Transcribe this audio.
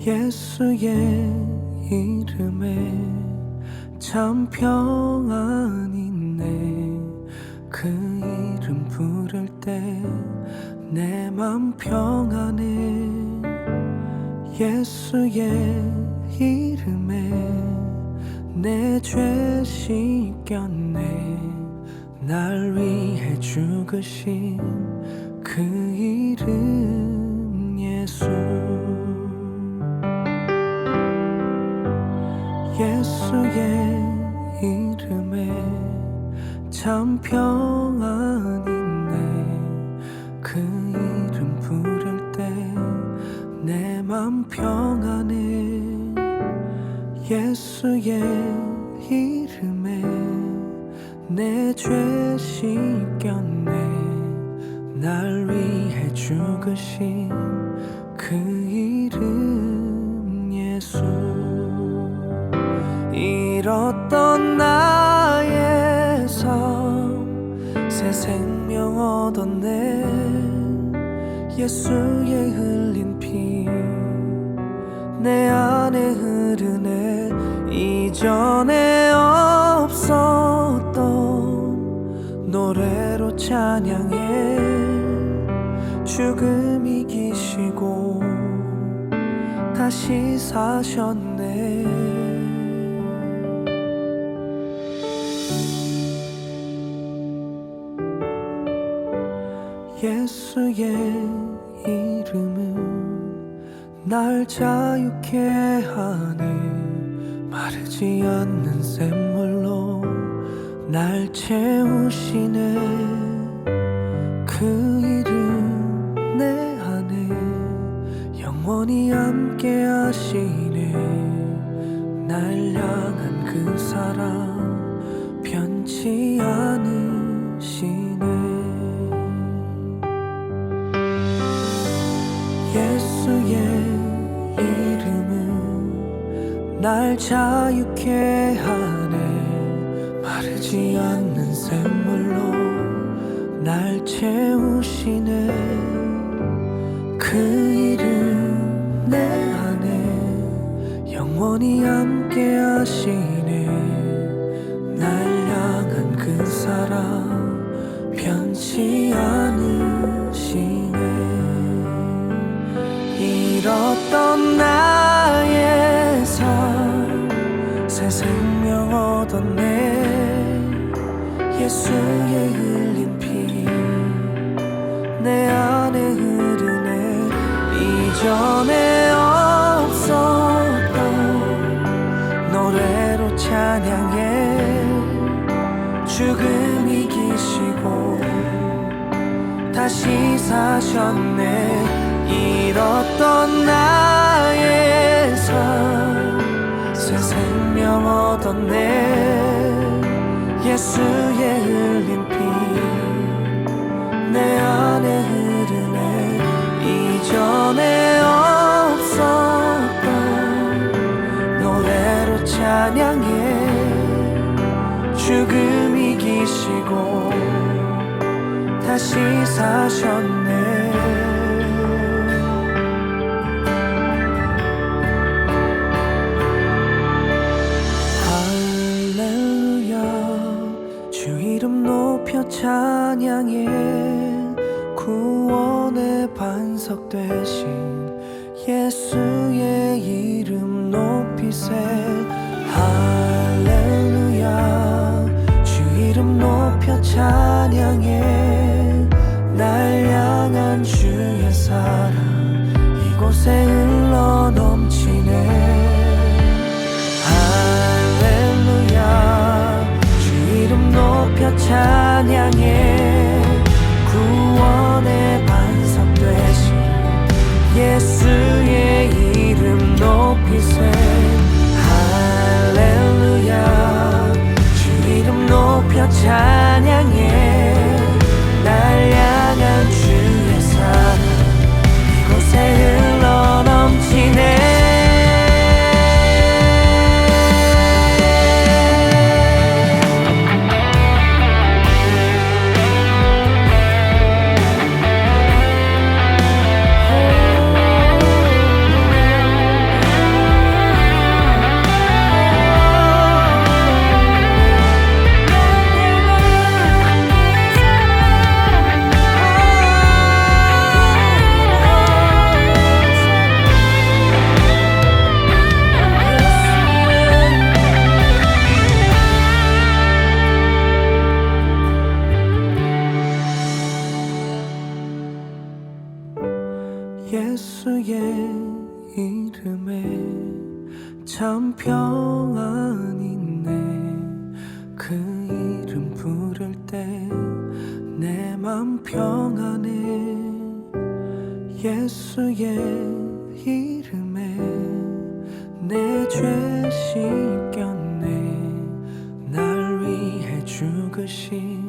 예수의 이름에 참 평안이 있네. 그 이름 부를 때 내 맘 평안해. 예수의 이름에 내 죄 씻겼네. 날 위해 죽으신 그 이름 예수 예수의 이름에 참 평안이 있네. 그 이름 부를 때 내 맘 평안해. 예수의 이름에 내 죄 씻겼네. 날 위해 죽으신 그 이름 잃었던 나의 삶 새 생명 얻었네. 예수의 흘린 피 내 안에 흐르네. 이전에 없었던 노래로 찬양해. 죽음 이기시고 다시 사셨네 예수의 이름은 날 자유케 하네 마르지 않는 샘물로 날 채우시네. 그 이름 내 안에 영원히 함께 하시네. 날 향한 그 사랑 변치 않으 날 자유케 하네. 마르지 않는 샘물로 날 채우시네. 그 이름 내 안에 영원히 함께 하시네. 날 향한 그 사랑 변치 않으시네. 잃었던 나 내 안에 흐르네 이전에 없었던 노래로 찬양해. 죽음 이기시고 다시 사셨네. 잃었던 나의 삶 새 생명 얻었네. 예수의 흘린 피 내 안에 흐르네. 이전에 없었던 노래로 찬양해. 죽음 이기시고 다시 사셨네 구원의 반석 되신 예수의 이름 높이세. 할렐루야. 주 이름 높여 찬양해. 날 향한 주의 사랑 이곳에 흘러 넘치네. 할렐루야. 주 이름 높여 찬양해 이름에 참 평안이 있네. 그 이름 부를 때 내 맘 평안해. 예수의 이름에 내 죄 씻겼네. 날 위해 죽으신